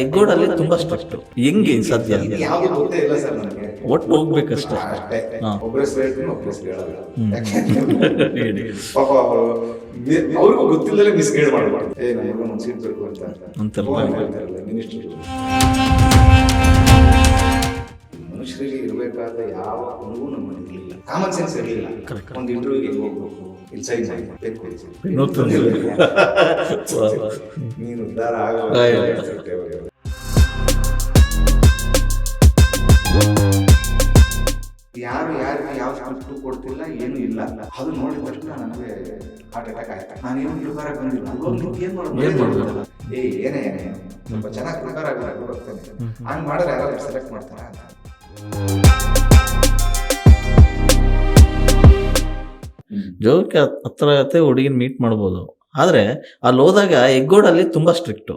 ಹೆಗ್ಗೋಡಲ್ಲಿ ತುಂಬಾ ಸ್ಟ್ರಿಕ್ಟ್. ಹೆಂಗೆ ಸಾಧ್ಯ ಇದು ಯಾವ್ದು ಗೊತ್ತೇ ಇಲ್ಲ ಸರ್ ನನಗೆ. ಒಟ್ಟು ಹೋಗ್ಬೇಕಷ್ಟೇ. ಅಷ್ಟೇ. ಹಾ. ಒಬ್ಬರ ಹೆಸರು ಹೇಳ್ತೀನಿ ಒಬ್ಬರ ಹೆಸರು ಹೇಳಲ್ಲ ಯಾಕೆಂದ್ರೆ ಹೇಳಿ ಪಾಪ ಅವರು ಅವ್ರಿಗೂ ಗೊತ್ತಿಲ್ಲದೆ ಮಿಸ್ಗೈಡ್ ಮಾಡಬಾರ್ದು ಏ ನಮಗೆ ಒಂದು ಸೀಟ್ ಬೇಕು ಅಂತ. ಅಂತಾರಲ್ಲ. ಮಿನಿಸ್ಟರ್ ಮನುಷ್ಯರಿಗೆ ಇರಬೇಕಾದ ಯಾವ ಗುಣವೂ ನಮ್ಮಲ್ಲಿ ಇರಲಿಲ್ಲ ಕಾಮನ್ ಸೆನ್ಸ್ ಇರಲಿಲ್ಲ. ಒಂದು ಇಂಟರ್ವ್ಯೂಗೆ ಹೋಗ್ಬೇಕು. ಇಲ್ಲಿ ಸೈನ್ ಮಾಡಿ. ನೀನು ಉದ್ಧಾರ ಆಯ್ತು. ಯಾರು ಯಾರಿಗೆ ಯಾವ ಸ್ಕ್ರಿಪ್ಟ್ ಕೊಡ್ತಿಲ್ಲ ಏನು ಇಲ್ಲ. ಅದು ನೋಡಿದ ತಕ್ಷಣ ನನಗೆ ಹಾರ್ಟ್ ಅಟ್ಯಾಕ್ ಆಯ್ತಾ. ನಾನೇನು ಪ್ರಿಪೇರ್ ಬಂದಿಲ್ಲ. ಅಲ್ಲೊಂದು ಏನ್ ಮಾಡೋದು ಏನ್? ಏ ಏನೇ ಏನೇ. ಸ್ವಲ್ಪ ಚೆನ್ನಾಗಿ ಪ್ರಿಪೇರ್ ಆಗಿ ಬರ್ತಾನೆ ಹಂಗ್ ಮಾಡಿದ್ರೆ ಯಾರಾದ್ರೂ ಸೆಲೆಕ್ಟ್ ಮಾಡ್ತಾರೆ ಅಂತ. ಹತ್- ಹತ್ರ ಜೊತೆ ಹುಡುಗಿನ ಮೀಟ್ ಮಾಡ್ಬೋದು. ಆದ್ರೆ ಅಲ್ಲಿ ಹೋದಾಗ ಎಗ್ಗೋಡಲ್ಲಿ ತುಂಬಾ ಸ್ಟ್ರಿಕ್ಟ್.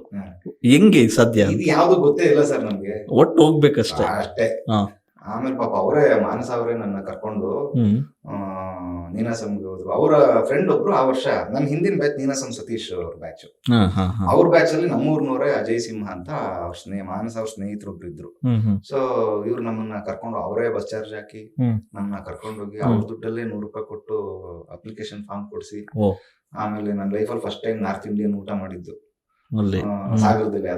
ಹೆಂಗೆ ಸದ್ಯ? ಯಾವ್ದು ಗೊತ್ತೇ ಇಲ್ಲ ಸರ್ ನಮ್ಗೆ. ಒಟ್ಟು ಹೋಗ್ಬೇಕಷ್ಟೇ. ಅಷ್ಟೇ. ಹಾ. ಆಮೇಲೆ ಪಾಪ ಅವರೇ ಮಾನಸ ಅವರೇ ನನ್ನ ಕರ್ಕೊಂಡು ನೀನಾಸಂಗ್ ಹೋದ್ರು ಅವರ ಫ್ರೆಂಡ್ ಒಬ್ರು ಆ ವರ್ಷ ನನ್ನ ಹಿಂದಿನ ಬ್ಯಾಚ್ ನೀನಾಸಂ ಸತೀಶ್ ಅವ್ರ ಬ್ಯಾಚ್ ಅವ್ರ ಬ್ಯಾಚ್ ಅಲ್ಲಿ ನಮ್ಮೂರ್ನವರೇ ಅಜಯ್ ಸಿಂಹ ಅಂತ ಅವ್ರ ಸ್ನೇಹ ಮಾನಸ ಅವ್ರ ಸ್ನೇಹಿತರು ಒಬ್ರು ಇದ್ರು ಸೊ ಇವ್ರು ನಮ್ಮನ್ನ ಕರ್ಕೊಂಡು ಅವರೇ ಬಸ್ ಚಾರ್ಜ್ ಹಾಕಿ. ನಮ್ಮನ್ನ ಕರ್ಕೊಂಡು ಹೋಗಿ ಹ್ಮ್. ಅವ್ರ ದುಡ್ಡಲ್ಲೇ ನೂರು ರೂಪಾಯಿ ಕೊಟ್ಟು ಅಪ್ಲಿಕೇಶನ್ ಫಾರ್ಮ್ ಕೊಡಿಸಿ. ಆಮೇಲೆ ನನ್ನ ಲೈಫಲ್ಲಿ ಫಸ್ಟ್ ಟೈಮ್ ನಾರ್ತ್ ಇಂಡಿಯನ್ ಊಟ ಮಾಡಿದ್ದು. ಸಾಗರದಲ್ಲಿ.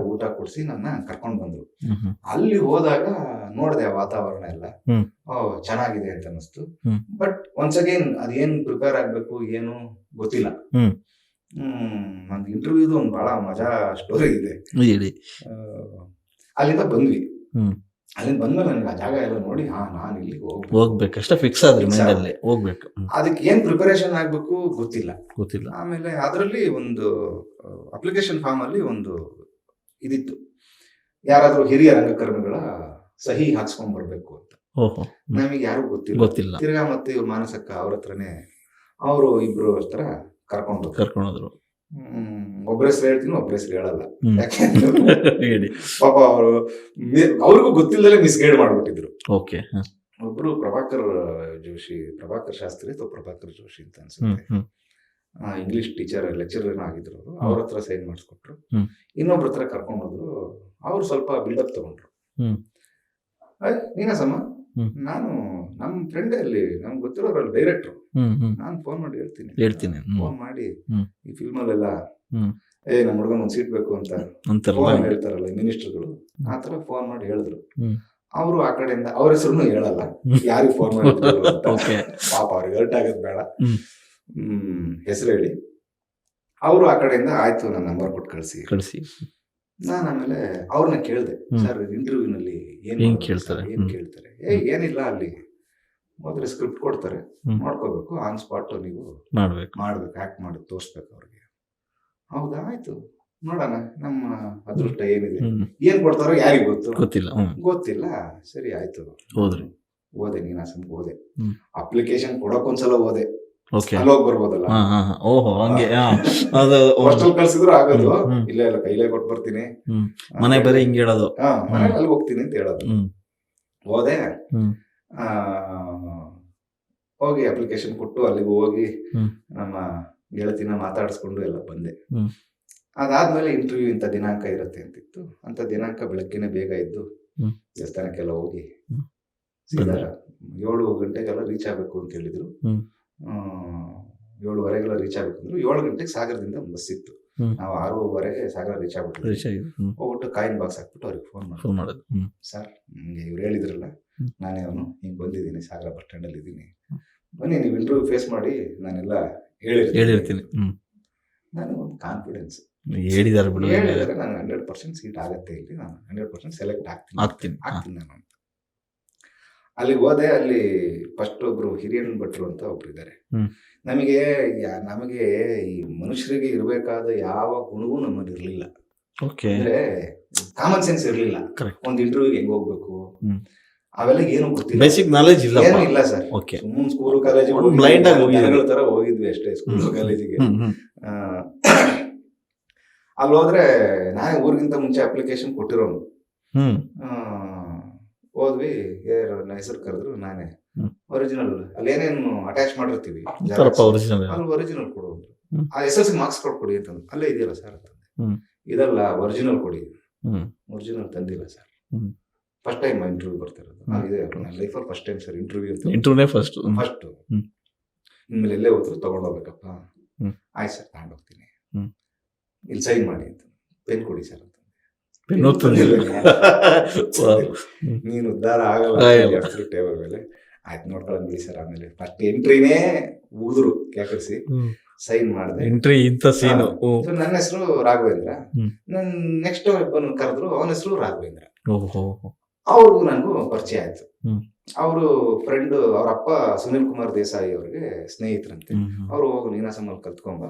ಊಟ ಕೊಡ್ಸಿ ನನ್ನ ಕರ್ಕೊಂಡ್ ಬಂದ್ರು. ಅಲ್ಲಿ ಹೋದಾಗ ನೋಡಿದೆ ವಾತಾವರಣ ಎಲ್ಲ. ಚೆನ್ನಾಗಿದೆ ಅಂತ ಅನಿಸ್ತು. ಬಟ್ ಒನ್ಸ್ ಅಗೇನ್ ಅದೇನ್ ಪ್ರಿಪೇರ್ ಆಗ್ಬೇಕು ಏನು ಗೊತ್ತಿಲ್ಲ. ಹ್ಮ್. ನಂದು ಇಂಟರ್ವ್ಯೂದು ಒಂದು ಬಹಳ ಮಜಾ ಸ್ಟೋರಿ ಇದೆ. ಅಲ್ಲಿಂದ ಬಂದ್ವಿ. ಅಲ್ಲಿಂದ ಬಂದ್ಮೇಲೆ ನನಗೆ ಆ ಜಾಗ ಎಲ್ಲ ನೋಡಿ ಹಾ ನಾನು ಇಲ್ಲಿ ಹೋಗ್ಬೇಕು. ಅಷ್ಟೇ ಫಿಕ್ಸ್ ಆದ್ರೆ ಹೋಗ್ಬೇಕು. ಅದಕ್ಕೆ ಏನು ಪ್ರಿಪರೇಷನ್ ಆಗ್ಬೇಕು ಗೊತ್ತಿಲ್ಲ. ಗೊತ್ತಿಲ್ಲ. ಆಮೇಲೆ ಅದರಲ್ಲಿ ಒಂದು ಅಪ್ಲಿಕೇಶನ್ ಫಾರ್ಮ್ ಅಲ್ಲಿ ಒಂದು ಇದಿತ್ತು. ಯಾರಾದ್ರೂ ಹಿರಿಯ ರಂಗಕರ್ಮಿಗಳ ಸಹಿ ಹಾಕ್ಸ್ಕೊಂಡ್ ಬರ್ಬೇಕು ಅಂತ ನಮಗೆ ಯಾರು ಗೊತ್ತಿಲ್ಲ. ಗೊತ್ತಿಲ್ಲ. ತಿರ್ಗಾ ಮತ್ತೆ ಇವ್ರು ಮಾನಸಕ್ಕ ಅವ್ರ ಹತ್ರನೇ ಅವರು ಇಬ್ರು ಹತ್ರ ಕರ್ಕೊಂಡು ಕರ್ಕೊಂಡೋದ್ರು ಒಬ್ಬರ ಹೆಸರು ಹೇಳ್ತೀನಿ ಒಬ್ಬರ ಹೆಸರು ಹೇಳಲ್ಲ. ಯಾಕೆಂದ್ರೆ ಹೇಳಿ. ಪಾಪ ಅವರು ಅವ್ರಿಗೂ ಗೊತ್ತಿಲ್ಲದಲೇ ಮಿಸ್ಗೈಡ್ ಮಾಡ್ಬಿಟ್ಟಿದ್ರು. ಓಕೆ ಒಬ್ರು ಪ್ರಭಾಕರ್ ಜೋಶಿ ಪ್ರಭಾಕರ್ ಶಾಸ್ತ್ರಿ ಅಥವಾ ಪ್ರಭಾಕರ್ ಜೋಶಿ ಅಂತ ಅನ್ಸುತ್ತೆ. ಇಂಗ್ಲಿಷ್ ಟೀಚರ್ ಲೆಕ್ಚರರ್ ಆಗಿದ್ರು ಅವರು. ಅವ್ರ ಹತ್ರ ಸೈನ್ ಮಾಡಿಸ್ಕೊಟ್ರು. ಇನ್ನೊಬ್ರ ಹತ್ರ ಕರ್ಕೊಂಡು ಹೋದ್ರು. ಅವ್ರು ಸ್ವಲ್ಪ ಬಿಲ್ಡಪ್ ತಗೊಂಡ್ರು. ನೀನಾಸಮ್ಮ ನಾನು ನಮ್ಮ ಫ್ರೆಂಡ್ ಅಲ್ಲಿ ನಮ್ಗೆ ಗೊತ್ತಿರೋರಲ್ಲಿ ಡೈರೆಕ್ಟ್ರು ಹ್ಮ್ ಹ್ಮ್ ನಾನು ಫೋನ್ ಮಾಡಿ ಹೇಳ್ತೀನಿ. ಹೇಳ್ತೀನಿ. ಫೋನ್ ಮಾಡಿ ಈ ಫಿಲ್ಮ್ ಅಲ್ಲೆಲ್ಲ. ಏ ನಮ್ಮ ಹುಡುಗ ಒಂದು ಸೀಟ್ ಬೇಕು ಅಂತ ಹೇಳ್ತಾರಲ್ಲ ಮಿನಿಸ್ಟರ್ಗಳು ಆ ತರ ಫೋನ್ ಮಾಡಿ ಹೇಳಿದ್ರು. ಅವರು ಆ ಕಡೆಯಿಂದ ಅವ್ರ ಹೆಸರು ಹೇಳಲ್ಲ. ಯಾರಿಗೆ ಫೋನ್ ಮಾಡಿ ಪಾಪ ಅವ್ರಿಗೆ ಹರ್ಟ್ ಆಗೋದು ಬೇಡ. ಹ್ಮ್. ಹೆಸರು ಹೇಳಿ. ಅವರು ಆ ಕಡೆಯಿಂದ ಆಯ್ತು ನನ್ನ ನಂಬರ್ ಕೊಟ್ಟು ಕಳಿಸಿ. ಕಳಿಸಿ. ನಾನು ಆಮೇಲೆ ಅವ್ರನ್ನ ಕೇಳಿದೆ. ಸರ್ ಇಂಟರ್ವ್ಯೂನಲ್ಲಿ ಏನ್ ಕೇಳ್ತಾರೆ? ಏನ್ ಕೇಳ್ತಾರೆ? ಏ ಏನಿಲ್ಲ ಅಲ್ಲಿ. ಮೊದಲು ಸ್ಕ್ರಿಪ್ಟ್ ಕೊಡ್ತಾರೆ. ಮಾಡ್ಕೋಬೇಕು. ನೋಡ್ಕೋಬೇಕು ಆನ್ ಸ್ಪಾಟ್ ನೀವು ಮಾಡ್ಬೇಕು. ಮಾಡ್ಬೇಕು. ಆಕ್ಟ್ ಮಾಡಿ ತೋರ್ಸ್ಬೇಕು ಅವ್ರಿಗೆ. ಹೌದಾ? ಆಯ್ತು. ನೋಡೋಣ. ನಮ್ಮ ಅದೃಷ್ಟ ಏನಿದೆ? ಏನ್ ಕೊಡ್ತಾರೋ ಯಾರಿಗ್ ಗೊತ್ತು? ಗೊತ್ತಿಲ್ಲ. ಗೊತ್ತಿಲ್ಲ. ಸರಿ ಆಯ್ತು. ಹೋದ್ರಿ ಓದೆ ನೀನಾಸಂಗ್ ಓದೆ. ಅಪ್ಲಿಕೇಶನ್ ಕೊಡಕ್ ಒಂದ್ಸಲ ಓದೆ. ಬರ್ಬೋದಲ್ಲ. ಓಹೋ ಹಂಗೆ. ಅದು ಹಾಸ್ಟೆಲ್ ಕಳ್ಸಿದ್ರು ಆಗೋದು. ಇಲ್ಲ ಇಲ್ಲ ಕೈಲೇ ಕೊಟ್ಟು ಬರ್ತೀನಿ. ಮನೆ ಬೇರೆ ಹಿಂಗೆ ಹೇಳೋದು. ಹಾ ಮನೆಗೆ ಅಲ್ಲಿ ಹೋಗ್ತೀನಿ ಅಂತ ಹೇಳೋದು. ಓದೇ? ಹೋದೆ ಹೋಗಿ ಅಪ್ಲಿಕೇಶನ್ ಕೊಟ್ಟು ಅಲ್ಲಿಗೆ ಹೋಗಿ. ನಮ್ಮ ಗೆಳತಿನ ಮಾತಾಡಿಸ್ಕೊಂಡು ಎಲ್ಲ ಬಂದೆ. ಅದಾದ್ಮೇಲೆ ಇಂಟರ್ವ್ಯೂ ಇಂಥ ದಿನಾಂಕ ಇರುತ್ತೆ ಅಂತಿತ್ತು ಅಂತ ದಿನಾಂಕ ಬೆಳಗ್ಗೆನೆ ಬೇಗ ಇದ್ದು. ದೇವಸ್ಥಾನಕ್ಕೆಲ್ಲ ಹೋಗಿ ಏಳು ಗಂಟೆಗೆಲ್ಲ ರೀಚ್ ಆಗಬೇಕು ಅಂತ ಹೇಳಿದ್ರು ಏಳುವರೆಗೆಲ್ಲ ರೀಚ್ ಆಗಬೇಕು ಅಂದ್ರು ಏಳು ಗಂಟೆಗೆ ಸಾಗರದಿಂದ ಬಸ್ ಇತ್ತು. ನಾವು ಆರೂವರೆಗೆ ಸಾಗರ ರೀಚ್ ಆಗ್ಬಿಟ್ಟು ರೀಚ್ ಆಗಿದೆ ಹೋಗ್ಬಿಟ್ಟು ಕಾಯಿನ್ ಬಾಕ್ಸ್ ಹಾಕ್ಬಿಟ್ಟು ಅವ್ರಿಗೆ ಫೋನ್ ಮಾಡಿ ಫೋನ್ ಮಾಡೋದು ಸರ್ ನಿಮಗೆ ಇವ್ರು ಹೇಳಿದ್ರಲ್ಲ. ನಾನೇ ಅವನು ಹಿಂಗೆ ಬಂದಿದ್ದೀನಿ ಸಾಗರ ಬಸ್ ಸ್ಟ್ಯಾಂಡಲ್ಲಿ ಇದ್ದೀನಿ. ಬನ್ನಿ ನೀವು ಇಂಟರ್ವ್ಯೂ ಫೇಸ್ ಮಾಡಿ ನಾನೆಲ್ಲ ಹೇಳಿರ್ತೀನಿ. ಹೇಳಿರ್ತೀನಿ. ಹ್ಮ್. ನಾನು ಒಂದು ಕಾನ್ಫಿಡೆನ್ಸ್ ಹೇಳಿದಾರೆ ಬಿಡು. ಹೇಳಿದ್ರೆ ನಾನು ಹಂಡ್ರೆಡ್ ಪರ್ಸೆಂಟ್ ಸೀಟ್ ಆಗುತ್ತೆ ಇಲ್ಲಿ. ನಾನು ಹಂಡ್ರೆಡ್ ಪರ್ಸೆಂಟ್ ಸೆಲೆಕ್ಟ್ ಆಗ್ತೀನಿ. ಆಗ್ತೀನಿ. ಆಗ್ತೀನಿ ನಾನು. ಅಂತ ಅಲ್ಲಿಗೆ ಹೋದೆ ಅಲ್ಲಿ ಫಸ್ಟ್ ಒಬ್ರು ಹಿರಿಯನ್ ಭಟ್ರು ಅಂತ ಒಬ್ರು ಇದ್ದಾರೆ. ನಮಗೆ ಯಾ- ನಮಗೆ ಈ ಮನುಷ್ಯರಿಗೆ ಇರಬೇಕಾದ ಯಾವ ಗುಣವೂ ನಮ್ಮಲ್ಲಿ ಇರಲಿಲ್ಲ. ಓಕೆ ಅಂದ್ರೆ ಕಾಮನ್ ಸೆನ್ಸ್ ಇರಲಿಲ್ಲ. ಒಂದು ಇಂಟರ್ವ್ಯೂಗೆ ಹೆಂಗ್ ಹೋಗ್ಬೇಕು. ಅವೆಲ್ಲ ಏನು ಗೊತ್ತಿಲ್ಲ. ಬೇಸಿಕ್ ನಾಲೆಜ್ ಇಲ್ಲ ಏನು ಇಲ್ಲ ಸರ್. ಓಕೆ ಸುಮ್ಮನೆ ಸ್ಕೂಲ್ ಕಾಲೇಜ್ ಬ್ಲೈಂಡ್ ಆಗಿ ಹೋಗಿದ್ವಿ. ತರ ಹೋಗಿದ್ವಿ ಅಷ್ಟೇ ಸ್ಕೂಲ್ ಕಾಲೇಜಿಗೆ ಅಲ್ಲಿ ಹೋದ್ರೆ ನಾನೇ ಊರಿಗಿಂತ ಮುಂಚೆ ಅಪ್ಲಿಕೇಶನ್ ಕೊಟ್ಟಿರೋನು. ಹೋದ್ವಿ. ಏರ್ ನನ್ನ ಹೆಸರು ಕರೆದ್ರು ನಾನೇ. ಒರಿಜಿನಲ್ ಅಲ್ಲಿ. ಏನೇನು ಅಟ್ಯಾಚ್ ಮಾಡಿರ್ತೀವಿ? ಒರಿಜಿನಲ್ ಅಲ್ಲಿ ಒರಿಜಿನಲ್ ಕೊಡು. ಆ S L C marks card ಕೊಡಿ ಅಂತ ಅಲ್ಲೇ ಇದೆಯಲ್ಲ ಸರ್ ಅಂತಂದೆ. ಇದಲ್ಲ ಒರಿಜಿನಲ್ ಕೊಡಿ. ಒರಿಜಿನಲ್ ತಂದಿಲ್ಲ ಸರ್ ಫಸ್ಟ್ ಟೈಮ್ ಇಂಟರ್ವ್ಯೂ ಬರ್ತಿರೋದು. ಇದೆ ನನ್ನ ಲೈಫಲ್ಲಿ ಫಸ್ಟ್ ಟೈಮ್ ಸರ್ ಇಂಟರ್ವ್ಯೂ ಅಂತ. ಇಂಟರ್ವ್ಯೂನೇ ಫಸ್ಟ್ ಫಸ್ಟ್. ಇನ್ಮೇಲೆ ಎಲ್ಲೇ ಹೋದ್ರು ತಗೊಂಡೋಗ್ಬೇಕಪ್ಪ. ಆಯ್ತು ಸರ್ ತಗೊಂಡೋಗ್ತೀನಿ. ಹೋಗ್ತೀನಿ ಇಲ್ಲಿ ಸೈನ್ ಮಾಡಿ ಅಂತ. ಪೆನ್ ಕೊಡಿ ಸರ್ ಅಂತ. ಪೆನ್. ನೀನು ಉದ್ಧಾರ ಆಗಲ್ಲ ಆಗಲ್ಲ. ಟೇಬಲ್ ಮೇಲೆ. ಆಯ್ತು ನೋಡ್ಕೊಳ್ಳೋದು ಬಿಡಿ ಸರ್ ಆಮೇಲೆ. ಫಸ್ಟ್ ಎಂಟ್ರಿನೇ ಊದ್ರು ಕ್ಯಾಕರಿಸಿ ಸೈನ್ ಮಾಡಿದೆ. ಎಂಟ್ರಿ ಇಂತ ಸೀನು ನನ್ನ ಹೆಸರು ರಾಘವೇಂದ್ರ. ನನ್ ನೆಕ್ಸ್ಟ್ ಕರೆದ್ರು ಅವನ ಹೆಸರು ರಾಘವೇಂದ್ರ. ಅವ್ರಿಗೂ ನನಗೂ ಪರಿಚಯ ಆಯ್ತು. ಅವರು ಫ್ರೆಂಡ್ ಅವ್ರ ಅಪ್ಪ ಸುನಿಲ್ ಕುಮಾರ್ ದೇಸಾಯಿ ಅವ್ರಿಗೆ ಸ್ನೇಹಿತರಂತೆ. ಅವ್ರು ಹೋಗಿ ನೀನಾಸಮಲ್ಲಿ ಕಲ್ತ್ಕೊಂಬ.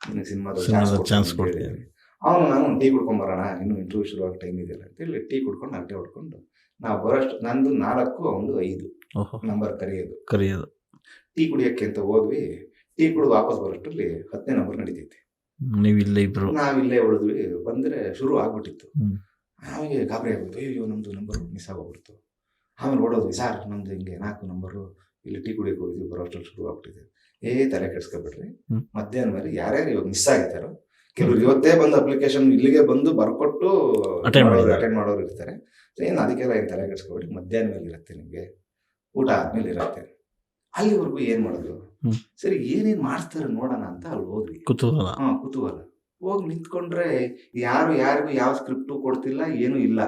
ನಿನಗೆ ಸಿನಿಮಾದ ಚಾನ್ಸ್ ಕೊಡ್ತೀನಿ. ಅವನು ನಾನು ಟೀ ಕುಡ್ಕೊಂಬರೋಣ ಇನ್ನು ಇಂಟರ್ವ್ಯೂ ಶುರುವಾಗ ಟೈಮ್ ಇದೆಯಲ್ಲ ಅಂತೇಳಿ ಟೀ ಕುಡ್ಕೊಂಡು ಅಡ್ಡೆ ಹೊಡ್ಕೊಂಡು ನಾವು ಬರೋಷ್ಟು ನಂದು ನಾಲ್ಕು ಅವನು ಐದು. ನಂಬರ್ ಕರೆಯೋದು. ಕರೆಯೋದು. ಟೀ ಕುಡಿಯಕ್ಕೆ ಅಂತ ಹೋದ್ವಿ ಟೀ ಕುಡಿದು ವಾಪಸ್ ಬರೋಷ್ಟರಲ್ಲಿ ಹತ್ತನೇ ನಂಬರ್ ನಡೀತೈತಿ. ನೀವು ಇಲ್ಲೇ ಇಬ್ರು. ನಾವಿಲ್ಲೇ ಉಳಿದ್ವಿ ಬಂದ್ರೆ ಶುರು ಆಗ್ಬಿಟ್ಟಿತ್ತು. ಆಮೇಲೆ ಗಾಬರಿ ಆಗ್ಬಿಟ್ಟು ಅಯ್ಯೋ ನಮ್ದು ನಂಬರ್ ಮಿಸ್ ಆಗೋಗ್ಬಿಡ್ತು ಆಮೇಲೆ ಓಡೋದ್ವಿ ಸಾರ್ ನಮ್ದು ಹಿಂಗೆ ನಾಲ್ಕು ನಂಬರು ಇಲ್ಲಿ ಟೀ ಕುಡಿಯಕ್ಕೆ ಹೋಗಿದ್ವಿ ಬರೋಷ್ಟರಲ್ಲಿ ಶುರು ಆಗ್ಬಿಟ್ಟಿದೆ. ಏ ತಲೆ ಕೆಡ್ಸ್ಕೊಬಿಡ್ರಿ. ಮಧ್ಯಾಹ್ನ ಮೇಲೆ ಯಾರ್ಯಾರು ಇವಾಗ ಮಿಸ್ ಆಗಿದ್ದಾರೋ ಕೆಲವ್ರು ಇವತ್ತೇ ಬಂದು ಅಪ್ಲಿಕೇಶನ್ ಇಲ್ಲಿಗೆ ಬಂದು ಬರ್ಕೊಟ್ಟು. ಅಟೆಂಡ್ ಮಾಡೋರು ಇರ್ತಾರೆ. ಏನು ಅದಕ್ಕೆಲ್ಲ ಏನು ತಲೆ ಕೆಡ್ಸ್ಕೊಬೇಡಿ ಮಧ್ಯಾಹ್ನ ಮೇಲೆ ಇರುತ್ತೆ ನಿಮಗೆ. ಊಟ ಆದ್ಮೇಲೆ ಇರತ್ತೆ. ಅಲ್ಲಿವರೆಗೂ ಏನ್ ಮಾಡಿದ್ರು. ಸರಿ ಏನೇನ್ ಮಾಡ್ತಾರೆ ನೋಡೋಣ ಅಂತ ಅಲ್ಲಿ ಹೋದ್ರಿ. ಕುತೂಹಲ. ಹಾ ಕುತೂಹಲ. ಹೋಗಿ ನಿಂತ್ಕೊಂಡ್ರೆ ಯಾರು ಯಾರಿಗೂ ಯಾವ ಸ್ಕ್ರಿಪ್ಟು ಕೊಡ್ತಿಲ್ಲ ಏನೂ ಇಲ್ಲ.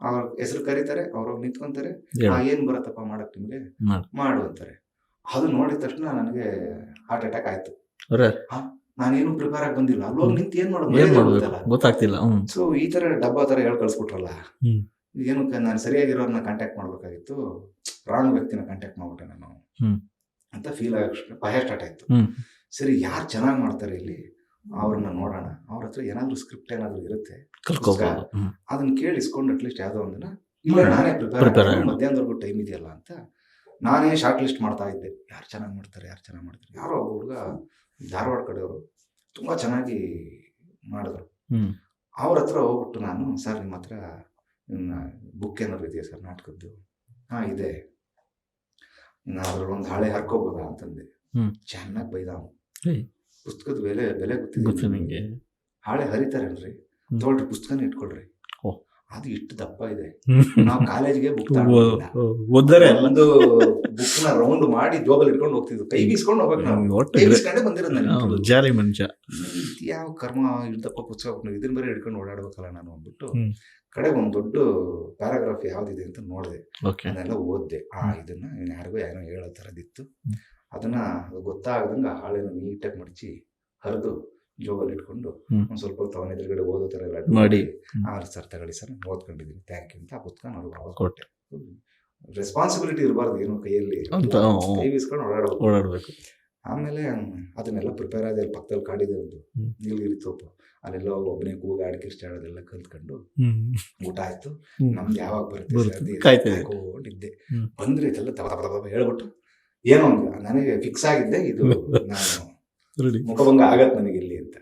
ಅವ್ರ ಹೆಸರು ಕರೀತಾರೆ ಅವ್ರೋಗಿ ನಿಂತ್ಕೊಂತಾರೆ. ಏನ್ ಬರತ್ತಪ್ಪ ಮಾಡಕ್ ನಿಮ್ಗೆ? ಮಾಡು. ಅಂತಾರೆ. ಅದು ನೋಡಿದ ತಕ್ಷಣ ನನಗೆ ಹಾರ್ಟ್ ಅಟ್ಯಾಕ್ ಆಯ್ತು. ನಾನೇನು ಪ್ರಿಪೇರ್ ಆಗಿ ಬಂದಿಲ್ಲ. ಅಲ್ಲಿ ಹೋಗಿ ನಿಂತು ಏನ್ ಮಾಡೋದು? ಗೊತ್ತಾಗ್ತಿಲ್ಲ. ಸೊ ಈ ತರ ಡಬ್ಬಾ ತರ ಹೇಳ್ ಕಳ್ಸ್ಬಿಟ್ರಲ್ಲ. ಏನು ನಾನು ಸರಿಯಾಗಿರೋರ್ನ ಕಾಂಟ್ಯಾಕ್ಟ್ ಮಾಡ್ಬೇಕಾಗಿತ್ತು. ರಾಂಗ್ ವ್ಯಕ್ತಿನ ಕಾಂಟ್ಯಾಕ್ಟ್ ಮಾಡ್ಬಿಟ್ಟೆ ನಾನು. ಅಂತ ಫೀಲ್ ಆಗಕ್ಕೆ ಭಯ ಸ್ಟಾರ್ಟ್ ಆಯ್ತು. ಸರಿ ಯಾರು ಚೆನ್ನಾಗಿ ಮಾಡ್ತಾರೆ ಇಲ್ಲಿ? ಅವ್ರನ್ನ ನೋಡೋಣ. ಅವ್ರ ಹತ್ರ ಏನಾದ್ರೂ ಸ್ಕ್ರಿಪ್ಟ್ ಏನಾದ್ರು ಇರುತ್ತೆ ಅದನ್ನ ಕೇಳಿ ಇಸ್ಕೊಂಡು ಅಟ್ಲೀಸ್ಟ್ ಯಾವ್ದೋ ಒಂದನ್ನ ಇಲ್ಲ ನಾನೇ ಪ್ರಿಪೇರ್. ಮಧ್ಯಾಹ್ನದವರೆಗೂ ಟೈಮ್ ಇದೆಯಲ್ಲ ಅಂತ ನಾನೇ ಶಾರ್ಟ್ ಲಿಸ್ಟ್ ಮಾಡ್ತಾ ಇದ್ದೆ. ಯಾರು ಚೆನ್ನಾಗಿ ಮಾಡ್ತಾರೆ ಯಾರು ಚೆನ್ನಾಗಿ ಮಾಡ್ತಾರೆ. ಯಾರೋ ಒಬ್ಬ ಹುಡುಗ ಧಾರವಾಡ ಕಡೆಯವರು ತುಂಬಾ ಚೆನ್ನಾಗಿ ಮಾಡಿದ್ರು. ಅವ್ರ ಹತ್ರ ಹೋಗ್ಬಿಟ್ಟು ನಾನು ಸರ್ ನಿಮ್ಮ ಹತ್ರ ಬುಕ್ ಏನಾದ್ರು ಇದೆಯಾ ಸರ್ ನಾಟಕದ್ದು? ಹಾ ಇದೆ. ಅದ್ರಲ್ಲಿ ಒಂದು ಹಾಳೆ ಹರ್ಕೋಬೋದಾ ಅಂತಂದೆ. ಹ್ಮ್. ಚೆನ್ನಾಗಿ ಬೈದ ಪುಸ್ತಕದ ಬೆಲೆ ಬೆಲೆ ಗೊತ್ತು ಗೊತ್ತಿದೆ ನಿಂಗೆ ಹಾಳೆ ಹರಿತಾರೇನ್ರಿ. ತೊಗೊಳ್ರಿ ಪುಸ್ತಕನ ಇಟ್ಕೊಳ್ರಿ. ಅದು ಇಷ್ಟು ದಪ್ಪ ಇದೆ. ನಾವು ಕಾಲೇಜ್ಗೆ ಬುಕ್ ಒಂದು ಬುಕ್ನ ರೌಂಡ್ ಮಾಡಿ ಜೋಬಲ್ ಇಟ್ಕೊಂಡು ಹೋಗ್ತಿದ್ವಿ. ಕೈ ಬೀಸ್ಕೊಂಡು ಹೋಗ್ಬೇಕು ನಾವು. ಕೈ ಬಂದಿರೋದು ಜಾಲಿ ಮನುಷ್ಯ. ಯಾವ ಕರ್ಮ ಇದ್ದಪ್ಪ ಪುಸ್ತಕ ಕೊಟ್ಟು ಇದನ್ನ ಬರೀ ಹಿಡ್ಕೊಂಡು ಓಡಾಡ್ಬೇಕಲ್ಲ ನಾನು ಅಂದ್ಬಿಟ್ಟು ಕಡೆ ಒಂದು ದೊಡ್ಡ ಪ್ಯಾರಾಗ್ರಾಫ್ ಯಾವ್ದಿದೆ ಅಂತ ನೋಡಿದೆ. ಅದನ್ನೆಲ್ಲ ಓದ್ದೆ. ಆ ಇದನ್ನ ಯಾರಿಗೂ ಯಾರು ಏನೋ ಹೇಳೋ ತರದಿತ್ತು. ಅದನ್ನ ಅದು ಗೊತ್ತಾಗದಂಗ ಹಾಳೆನ ನೀಟಾಗಿ ಮಡಚಿ ಹರಿದು ಜೋಬಲ್ಲಿ ಇಟ್ಕೊಂಡು ಒಂದು ಸ್ವಲ್ಪ ಹೊತ್ತು ಅವನ ಎದುರುಗಡೆ ಓದೋ ಥರ ಎಲ್ಲ ಮಾಡಿ. ಆರು ಸರ್ ತಗೊಳ್ಳಿ ಸರ್ ನಾನು ಓದ್ಕೊಂಡಿದ್ದೀನಿ. ಥ್ಯಾಂಕ್ ಯು ಅಂತ ಆ ಪುಸ್ತಕ ನಾನು ವಾಪಸ್ ಕೊಟ್ಟೆ. ರೆಸ್ಪಾನ್ಸಿಬಿಲಿಟಿ ಇರಬಾರ್ದು ಏನು ಕೈಯಲ್ಲಿ. ಬೀಸ್ಕೊಂಡು ಓಡಾಡಬೇಕು. ಓಡಾಡ್ಬೇಕು. ಆಮೇಲೆ ಅದನ್ನೆಲ್ಲ ಪ್ರಿಪೇರ್ ಆದ ಪಕ್ಕದಲ್ಲಿ ಕಾಡಿದೆ ಒಂದು. ನೀಲಗಿರಿ ತೋಪು. ಅಲ್ಲೆಲ್ಲ ಒಬ್ಬನೇ ಕೂಗ ಅಡಿಕೆ ಆಡೋದೆಲ್ಲ ಕಲ್ತ್ಕೊಂಡು ಊಟ ಆಯ್ತು. ನಮ್ಗೆ ನಮ್ದು ಯಾವಾಗ ಬರುತ್ತೆ ಇದ್ದೆ. ಬಂದರೆ ಇದೆಲ್ಲ ತಬ ತಬ ಹೇಳ್ಬಿಟ್ಟು ಏನೋ ಒಂದು ನನಗೆ ಫಿಕ್ಸ್ ಆಗಿದ್ದೆ. ಇದು ನಾನು ಮುಖಭಂಗ ಆಗತ್ ನನಗೆ ಇಲ್ಲಿ ಅಂತ.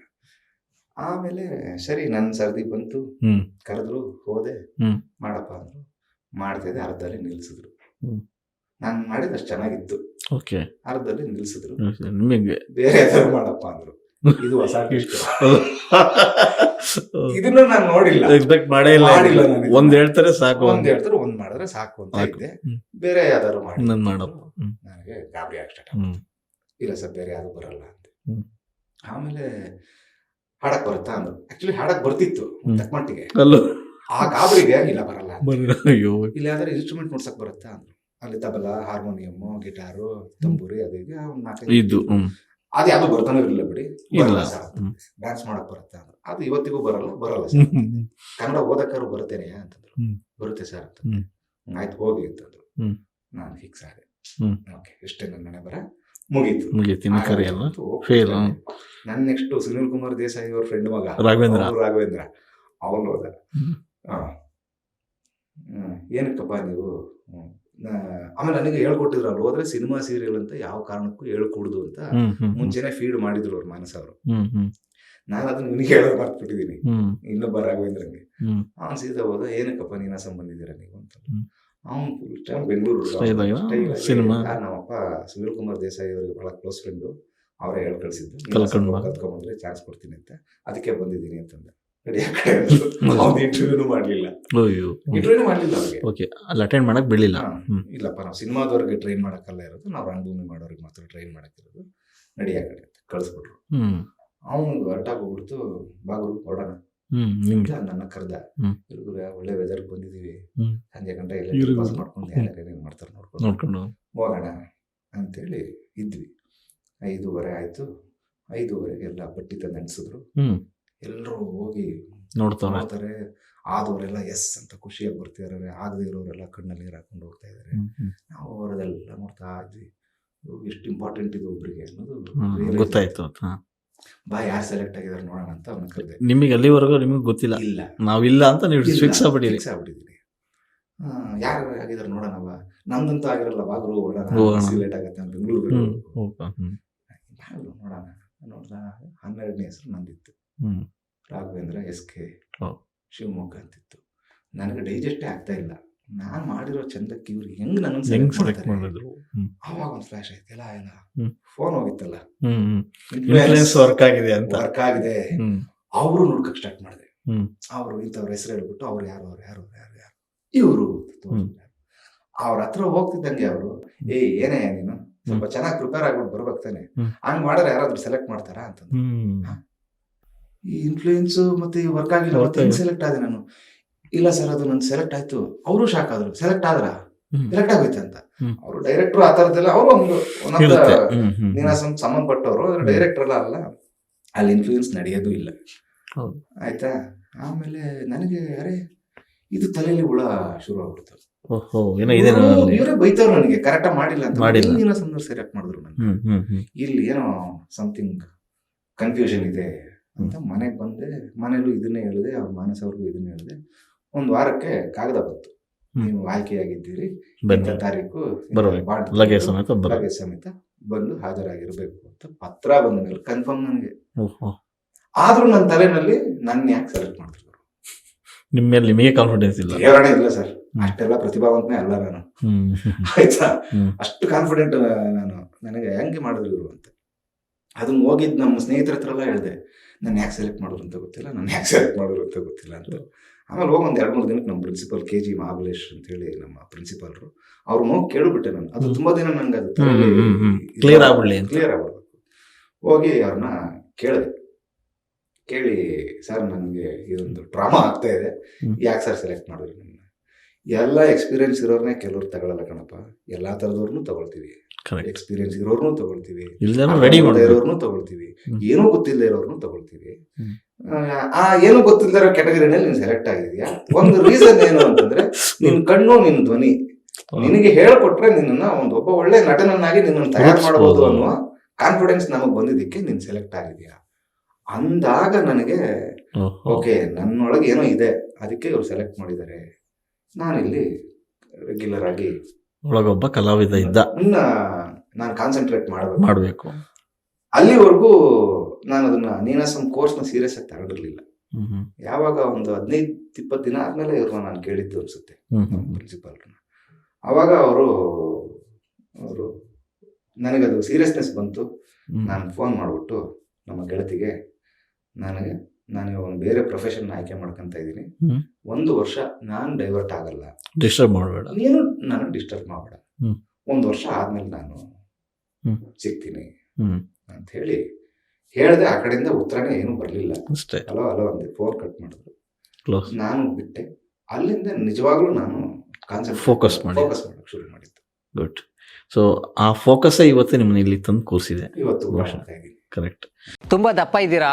ಆಮೇಲೆ ಸರಿ ನನ್ನ ಸರ್ದಿ ಬಂತು. ಕರೆದ್ರು ಹೋದೆ. ಮಾಡಪ್ಪ ಅಂದ್ರು. ಮಾಡ್ತಿದ್ದೆ ಅರ್ಧದಲ್ಲಿ ನಿಲ್ಸಿದ್ರು. ನಾನು ಮಾಡಿದಷ್ಟು ಚೆನ್ನಾಗಿತ್ತು. ಓಕೆ ಅರ್ಧದಲ್ಲಿ ನಿಲ್ಸಿದ್ರು. ನಿಮಗೆ ಬೇರೆ ಹೆಸರು ಮಾಡಪ್ಪ ಅಂದ್ರು. ಇದು ಹೊಸ. ಇದನ್ನ ನಾನು ನೋಡಿಲ್ಲ. ಎಕ್ಸ್ಪೆಕ್ಟ್ ಮಾಡೇ ಇಲ್ಲ ಮಾಡಿಲ್ಲ ಒಂದ್ ಹೇಳ್ತಾರೆ ಸಾಕು ಒಂದ್ ಹೇಳ್ತಾರೆ ಒಂದ್ ಮಾಡಿದ್ರೆ ಸಾಕು ಅಂತ ಇದೆ ಇದ್ದೆ. ಬೇರೆ ಯಾವ್ದಾದ್ರು ಮಾಡಿ. ನಾನು ಮಾಡಪ್ಪ. ನನಗೆ ಗಾಬರಿ ಆಗಿ ಸ್ಟಾರ್ಟ್ ಇಲ್ಲ ಸರ್ ಬೇರೆ ಯಾರು ಬರಲ್ಲ ಅಂತ. ಆಮೇಲೆ ಹಾಡಕ್ ಬರುತ್ತಾ ಅಂದ್ರು. ಆಕ್ಚುಲಿ ಹಾಡಕ್ ಬರ್ತಿತ್ತು ತಕ್ಕಮಟ್ಟಿಗೆ ಆ ಗಾಬರಿಗೆ ಇಲ್ಲ ಬರಲ್ಲ. ಅಯ್ಯೋ. ಇಲ್ಲ ಯಾವ್ದಾದ್ರು ಇನ್ಸ್ಟ್ರೂಮೆಂಟ್ ನೋಡ್ಸಕ್ ಬರುತ್ತಾ ಅಂದ್ರು. ಅಲ್ಲಿ ತಬಲ ಹಾರ್ಮೋನಿಯಂ ಗಿಟಾರು ತಂಬೂರಿ ಅದು ಇದು ಇದ್ದು ನಾಲ್ಕೈದು ಅದು ಯಾವ್ದು ಬರ್ತಾನೆ ಇರಲಿಲ್ಲ ಬಿಡಿ. ಬರಲ್ಲ ಸರ್. ಡ್ಯಾನ್ಸ್ ಮಾಡಕ್ ಬರುತ್ತಾ ಅಂದ್ರು. ಅದು ಇವತ್ತಿಗೂ ಬರಲ್ಲ ಬರಲ್ಲ ಸರ್. ಕನ್ನಡ ಓದಕ್ಕಾರು ಬರುತ್ತೇನೆ ಅಂತಂದ್ರು. ಬರುತ್ತೆ ಸರ್ ಅಂತ. ಆಯ್ತು ಹೋಗಿ ಅಂತಂದ್ರು. ನಾನು ಫಿಕ್ಸ್ ಆದೆ. ಓಕೆ ಇಷ್ಟೇ ನನ್ನ ಬರ ಮುಗೀತು. ಮುಗೀತಿನ ಕರೆಯಲ್ಲ ಫೇಲ್ ನನ್ನ ನೆಕ್ಸ್ಟ್ ಸುನಿಲ್ ಕುಮಾರ್ ದೇಸಾಯಿ ಅವ್ರ ಫ್ರೆಂಡ್ ಮಗ. ರಾಘವೇಂದ್ರ. ರಾಘವೇಂದ್ರ. ಅವನು ಹೋದ. ಏನಕ್ಕಪ್ಪ ನೀವು? ಆಮೇಲೆ ನನಗೆ ಹೇಳ್ಕೊಟ್ಟಿದ್ರು ಅಲ್ಲಿ ಹೋದ್ರೆ ಸಿನಿಮಾ ಸೀರಿಯಲ್ ಅಂತ ಯಾವ ಕಾರಣಕ್ಕೂ ಹೇಳ್ಕೊಡುದು ಅಂತ ಮುಂಚೆನೆ ಫೀಡ್ ಮಾಡಿದ್ರು ಅವ್ರು ಮಾನಸ ಅವರು ನಾನು ಅದನ್ನ ನಿನಗೆ ಹೇಳೋದು ಮರ್ತ್ಬಿಟ್ಟಿದ್ದೀನಿ ಇನ್ನೊಬ್ಬ ರಾಘವೇಂದ್ರಂಗೆ ಆ ಅವ್ನು ಸೀದಾ ಹೋದ ಏನಕ್ಕಪ್ಪ ನೀನ ಬಂದಿದ್ದೀರಾ ನೀವು ಅಂತ. ಅವ್ನು ಫುಲ್ ಟೈಮ್ ಬೆಂಗಳೂರು ಸಿನಿಮಾ? ನಮ್ಮಪ್ಪ ಸುನಿಲ್ ಕುಮಾರ್ ದೇಸಾಯಿ ಅವರಿಗೆ ಬಹಳ ಕ್ಲೋಸ್ ಫ್ರೆಂಡು ಅವರೇ ಹೇಳಿ ಕಳಿಸಿದ್ದು. ಕಲ್ತ್ಕೊಂಡ್ಬಂದ್ರೆ ಚಾನ್ಸ್ ಕೊಡ್ತೀನಿ ಅಂತ. ಅದಕ್ಕೆ ಬಂದಿದ್ದೀನಿ ಅಂತಂದೆ. ಇಂಟರ್ವ್ಯೂನು ಮಾಡಲಿಲ್ಲ. ಇಂಟರ್ವ್ಯೂನು ಮಾಡ್ಲಿಲ್ಲ ಅವ್ರಿಗೆ. ಓಕೆ. ಅಲ್ಲಿ ಅಟೆಂಡ್ ಮಾಡಕ್ ಬಿಡಲಿಲ್ಲ. ಇಲ್ಲಪ್ಪ ನಾವು ಸಿನಿಮಾದವ್ರಿಗೆ ಟ್ರೈನ್ ಮಾಡೋಕ್ಕಲ್ಲ ಇರೋದು. ನಾವು ರಂಗಭೂಮಿ ಮಾಡೋರಿಗೆ ಮಾತ್ರ ಟ್ರೈನ್ ಮಾಡಕ್ಕಿರೋದು ನಡಿ ಆ ಕಡೆ ಅಂತ ಕಳಿಸ್ಬಿಟ್ರು ಹ್ಮ್. ಅವ್ನು ಹೊರಟಾಗ ಹೋಗ್ಬಿಡ್ತು. ಬಾಗುರು ಹೊರಡೋಣ. ನನ್ನ ಕರೆದ. ಹುಡುಗರ ಒಳ್ಳೆ ವೆದರ್ ಬಂದಿದೀವಿ. ಸಂಜೆ ಗಂಟೆ ಎಲ್ಲ ಮಾಡ್ಕೊಂಡು ಮಾಡ್ತಾರೆ ನೋಡ್ಕೊಂಡು ಹೋಗೋಣ ಅಂತೇಳಿ ಇದ್ವಿ. ಐದೂವರೆ ಆಯ್ತು. ಐದೂವರೆ ಎಲ್ಲ ಬಟ್ಟಿ ತಂದು ಅನ್ಸಿದ್ರು ಎಲ್ಲರೂ ಹೋಗಿ ನೋಡ್ತಾರೆ. ಆದವರೆಲ್ಲ ಎಸ್ ಅಂತ ಖುಷಿಯಾಗಿ ಬರ್ತಿದಾರೆ ಆಗದೆ ಇರೋರೆಲ್ಲ ಕಣ್ಣಲ್ಲಿ ನೀರು ಹಾಕೊಂಡು ಹೋಗ್ತಾ ಇದಾರೆ. ನಾವು ಅವರದೆಲ್ಲ ನೋಡ್ತಾ ಇದ್ವಿ. ಎಷ್ಟು ಇಂಪಾರ್ಟೆಂಟ್ ಇದು ಒಬ್ರಿಗೆ ಅನ್ನೋದು ಗೊತ್ತಾಯ್ತು. ಬಾ ಯಾರು ಸೆಲೆಕ್ಟ್ ಆಗಿದಾರೆ ನೋಡೋಣ ಅಂತ ಅವನ ಕರೆದೆ. ನಿಮಗೆ ಅಲ್ಲಿವರೆಗೂ ನಿಮಗೆ ಗೊತ್ತಿಲ್ಲ. ಇಲ್ಲ. ನಾವಿಲ್ಲ ಅಂತ ನೀವು ಫಿಕ್ಸ್ ಆಗ್ಬಿಟ್ಟಿರಿ. ಫಿಕ್ಸ್ ಆಗ್ಬಿಟ್ಟಿದ್ದೀನಿ ಯಾರು ಆಗಿದಾರೆ ನೋಡೋಣ ಬಾ. ನಮ್ದಂತೂ ಆಗಿರಲ್ಲ ಬಾಗ್ರು. ಓಡೋಣ ಲೇಟ್ ಆಗತ್ತೆ ಅಂತ ಬೆಂಗಳೂರು ನೋಡೋಣ. ನೋಡ್ದ ಹನ್ನೆರಡನೇ ಹೆಸರು ನಂದಿತ್ತು. Raghavendra S K. ಶಿವಮೊಗ್ಗ ಅಂತಿತ್ತು. ನನಗೆ ಡೈಜೆಸ್ಟೇ ಆಗ್ತಾ ಇಲ್ಲ. ನಾನು ಮಾಡಿರೋ ಚಂದಕ್ಕೆ ಇವ್ರು ಹೆಂಗ್ ನನ್ನ ಹೆಂಗ್ ಸೆಲೆಕ್ಟ್ ಮಾಡಿದ್ರು? ಅವಾಗ ಒಂದು ಫ್ಲಾಶ್ ಆಯ್ತು. ಎಲ್ಲ ಎಲ್ಲ. ಫೋನ್ ಹೋಗಿತ್ತಲ್ಲ? ಇನ್ಫ್ಲೂಯೆನ್ಸ್ ವರ್ಕ್ ಆಗಿದೆ ಅಂತ. ವರ್ಕ್ ಆಗಿದೆ. ಅವರು ನೋಡ್ಕಕ್ ಸ್ಟಾರ್ಟ್ ಮಾಡಿದೆ. ಅವರು ಇಂಥವ್ರ ಹೆಸರು ಹೇಳ್ಬಿಟ್ಟು ಅವ್ರು ಯಾರು ಅವ್ರು ಯಾರು ಯಾರು ಯಾರು. ಇವರು ಅವ್ರ ಹತ್ರ ಹೋಗ್ತಿದ್ದಂಗೆ ಅವರು ಏ ಏನೇ ನೀನು? ಸ್ವಲ್ಪ ಚೆನ್ನಾಗಿ ಪ್ರಿಪೇರ್ ಆಗ್ಬಿಟ್ಟು ಬರ್ಬೇಕು ತಾನೆ. ಹಂಗ್ ಮಾಡಿದ್ರೆ ಯಾರಾದ್ರೂ ಸೆಲೆಕ್ಟ್ ಮಾಡ್ತಾರಾ? ಅಂತ ಈ ಇನ್ಫ್ಲೂಯೆನ್ಸ್ ಮತ್ತೆ ವರ್ಕ್ ಆಗಿಲ್ಲ Work ಮತ್ತೆ ಆಗಿಲ್ಲ. ಸೆಲೆಕ್ಟ್ ಆದೆ ನಾನು? ಇಲ್ಲ ಸರ್ ಅದು ನನ್ ಸೆಲೆಕ್ಟ್ ಆಯ್ತು. ಅವರು ಶಾಕ್ ಆದ್ರು. ಸೆಲೆಕ್ಟ್ ಆದ್ರ. ಸೆಲೆಕ್ಟ್ ಆಗೋಯ್ತು ಅಂತ. ಅವರು ಡೈರೆಕ್ಟರ್ ಆ ತರದಲ್ಲ ಅವರು ಒಂದು ಒಂದೊಂದು ನೀನಾಸಂ ಸಂಬಂಧಪಟ್ಟವರು. ಡೈರೆಕ್ಟರ್ ಅಲ್ಲ ಅಲ್ಲ. ಅಲ್ಲಿ ಇನ್ಫ್ಲೂಯೆನ್ಸ್ ನಡೆಯೋದು ಇಲ್ಲ. ಆಯ್ತಾ? ಆಮೇಲೆ ನನಗೆ ಅರೆ ಇದು ತಲೆಯಲ್ಲಿ ಹುಳ ಶುರು ಆಗ್ಬಿಡ್ತು. ಇವರೇ ಬೈತವ್ರು ನನಗೆ. ಕರೆಕ್ಟ್ ಮಾಡಿಲ್ಲ ಅಂತ. ನೀನಾಸಂದ್ರೆ ಸೆಲೆಕ್ಟ್ ಮಾಡಿದ್ರು ಹ್ಮ್ ಇಲ್ಲಿ ಏನೋ ಸಮಥಿಂಗ್ ಕನ್ಫ್ಯೂಷನ್ ಇದೆ ಅಂತ ಮನೆಗೆ ಬಂದೆ. ಮನೇಲೂ ಇದನ್ನೇ ಹೇಳಿದೆ. ಅವ್ರ ಮಾನಸ ಅವ್ರಿಗೂ ಇದನ್ನೇ ಹೇಳಿದೆ. ಒಂದು ವಾರಕ್ಕೆ ಕಾಗದ ಬಂತು. ನೀವು ಆಯ್ಕೆಯಾಗಿದ್ದೀರಿ. ತಾರೀಕು ಲಗೇಜ್ ಸಮೇತ ಲಗೇಜ್ ಸಮೇತ ಬಂದು ಹಾಜರಾಗಿರ್ಬೇಕು ಅಂತ ಪತ್ರ ಬಂದ ಮೇಲೆ ಕನ್ಫರ್ಮ್ ನನಗೆ. ಆದ್ರೂ ನನ್ನ ತಲೆನಲ್ಲಿ ನನ್ನ ಯಾಕೆ ಸೆಲೆಕ್ಟ್ ಮಾಡ್ತಿದ್ರು ನಿಮ್ಮ ಮೇಲೆ ನಿಮಗೆ ಕಾನ್ಫಿಡೆನ್ಸ್ ಇಲ್ಲ. ಹೇಳೋಣ ಇಲ್ಲ ಸರ್. ಅಷ್ಟೆಲ್ಲ ಪ್ರತಿಭಾವಂತನೇ ಅಲ್ಲ ನಾನು. ಆಯ್ತಾ? ಅಷ್ಟು ಕಾನ್ಫಿಡೆಂಟ್ ನಾನು. ನನಗೆ ಹೆಂಗೆ ಮಾಡಿದ್ರು ಇವರು ಅಂತ. ಅದನ್ನ ಹೋಗಿದ್ದು ನಮ್ಮ ಸ್ನೇಹಿತರ ಹತ್ರ ಎಲ್ಲ ಹೇಳಿದೆ ನಾನು ಯಾಕೆ ಸೆಲೆಕ್ಟ್ ಮಾಡೋರು ಅಂತ ಗೊತ್ತಿಲ್ಲ? ನಾನು ಯಾಕೆ ಸೆಲೆಕ್ಟ್ ಮಾಡೋರು ಅಂತ ಗೊತ್ತಿಲ್ಲ? ಅಂತ. ಆಮೇಲೆ ಹೋಗಿ ಒಂದು ಎರಡು ಮೂರು ದಿನಕ್ಕೆ ನಮ್ಮ ಪ್ರಿನ್ಸಿಪಲ್ ಕೆ ಜಿ ಮಹಾಬಲೇಶ್ ಅಂತ ಹೇಳಿ ನಮ್ಮ ಪ್ರಿನ್ಸಿಪಾಲ್ರು ಅವ್ರು ಹೋಗಿ ಕೇಳಿಬಿಟ್ಟೆ ನಾನು. ಅದು ತುಂಬ ದಿನ ನಂಗೆ ಅದು ಕ್ಲಿಯರ್. ಆಗ್ಬಿಡ್ಲಿ. ಕ್ಲಿಯರ್ ಆಗ್ಬಿಡ್ಬೇಕು ಹೋಗಿ ಅವ್ರನ್ನ ಕೇಳಿದೆ. ಕೇಳಿ ಸರ್ ನನಗೆ ಇದೊಂದು ಡ್ರಾಮಾ ಆಗ್ತಾ ಇದೆ. ಯಾಕೆ ಸರ್ ಸೆಲೆಕ್ಟ್ ಮಾಡಿದ್ರಿ ಎಲ್ಲ ಎಕ್ಸ್ಪೀರಿಯನ್ಸ್ ಇರೋರ್ನೇ ಕೆಲವ್ರು ತಗೊಳಲ್ಲ ಕಣಪ್ಪ. ಎಲ್ಲಾ ಥರದವ್ರನ್ನೂ ತಗೊಳ್ತೀವಿ. ಎಕ್ಸ್ಪೀರಿಯನ್ಸ್ ಇರೋರ್ನು ತಗೊಳ್ತೀವಿ. ರೆಡಿ ಇರೋರ್ನು ತಗೊಳ್ತೀವಿ. ಏನೂ ಗೊತ್ತಿಲ್ಲದೆ ಇರೋರ್ನು ತಗೊಳ್ತೀವಿ. ಆ, ಏನು ಗೊತ್ತಿಲ್ಲದೆ ಇರೋ ಕ್ಯಾಟಗರಿನಲ್ಲಿ ನೀನು ಸೆಲೆಕ್ಟ್ ಆಗಿದ್ಯಾ ಒಂದು ರೀಸನ್ ಏನು ಅಂತಂದ್ರೆ ನಿನ್ ಕಣ್ಣು ನಿನ್ ಧ್ವನಿ. ನಿನಗೆ ಹೇಳ್ಕೊಟ್ರೆ ನಿನ್ನ ಒಂದು ಒಬ್ಬ ಒಳ್ಳೆ ನಟನನ್ನಾಗಿ ನಿನ್ನನ್ನು ತಯಾರು ಮಾಡಬಹುದು ಅನ್ನೋ ಅನ್ನುವ ಕಾನ್ಫಿಡೆನ್ಸ್ ನಮಗ್ ಬಂದಿದ್ದಕ್ಕೆ ನೀನ್ ಸೆಲೆಕ್ಟ್ ಆಗಿದ್ಯಾ ಅಂದಾಗ ನನಗೆ ಓಕೆ ನನ್ನೊಳಗೆ ಏನೋ ಇದೆ. ಅದಕ್ಕೆ ಇವ್ರು ಸೆಲೆಕ್ಟ್ ಮಾಡಿದ್ದಾರೆ. ನಾನಿಲ್ಲಿ ರೆಗ್ಯುಲರ್ ಆಗಿ ಒಳಗೊಬ್ಬ ಕಲಾವಿದ ಇದ್ದ. ಇನ್ನ ನಾನು ಕಾನ್ಸಂಟ್ರೇಟ್ ಮಾಡಬೇಕು. ಮಾಡಬೇಕು. ಅಲ್ಲಿವರೆಗೂ ನಾನು ಅದನ್ನ ನೀನಾಸಂ ಕೋರ್ಸ್ನ ಸೀರಿಯಸ್ ಆಗಿ ತಗೊಂಡಿರ್ಲಿಲ್ಲ. ಯಾವಾಗ ಒಂದು ಹದಿನೈದು ಇಪ್ಪತ್ತು ದಿನ ಆದ್ಮೇಲೆ ಇವ್ರನ್ನ ನಾನು ಕೇಳಿದ್ದು ಅನ್ಸುತ್ತೆ ಪ್ರಿನ್ಸಿಪಾಲ್ರನ್ನ ಅವಾಗ ಅವರು ಅವರು ನನಗದು ಸೀರಿಯಸ್ನೆಸ್ ಬಂತು. ನಾನು ಫೋನ್ ಮಾಡಿಬಿಟ್ಟು ನಮ್ಮ ಗೆಳತಿಗೆ ನನಗೆ ನಾನು ಒಂದು ಬೇರೆ ಪ್ರೊಫೆಷನ್ ಆಯ್ಕೆ ಮಾಡ್ಕೊಂತ ಇದ್ದೀನಿ. ಒಂದು ವರ್ಷ ನಾನು ಡೈವರ್ಟ್ ಆಗಲ್ಲ. ಡಿಸ್ಟರ್ಬ್ ಮಾಡಬೇಡ. ನೀನು ನಾನು ಡಿಸ್ಟರ್ಬ್ ಮಾಡಬೇಡ. ಒಂದು ವರ್ಷ ಆದ್ಮೇಲೆ ನಾನು. ಸಿಗ್ತೀನಿ ಅಂತ ಹೇಳಿ ಹೇಳಿದೆ ಆ ಕಡೆಯಿಂದ ಉತ್ತರನೇ ಏನು ಬರಲಿಲ್ಲ. ಅಷ್ಟೇ. ಹಲೋ ಹಲೋ ಅಂದೆ. ಫೋನ್ ಕಟ್ ಮಾಡಿದ್ರು. ಕ್ಲೋಸ್ ನಾನು ಬಿಟ್ಟೆ. ಅಲ್ಲಿಂದ ನಿಜವಾಗ್ಲೂ ನಾನು ಕಾನ್ಸೆಪ್ಟ್ ಫೋಕಸ್ ಮಾಡಿ. ಫೋಕಸ್ ಮಾಡಕ್ಕೆ ಶುರು ಮಾಡಿದ್ದು. ಗುಡ್ ಸೊ ಆ ಫೋಕಸ್ ಇವತ್ತು ನಿಮ್ಮನ್ನ ಇಲ್ಲಿ ತಂದು ಕೂರಿಸಿದೆ. ಇವತ್ತು ಕರೆಕ್ಟ್ ತುಂಬಾ ದಪ್ಪ ಇದ್ದೀರಾ?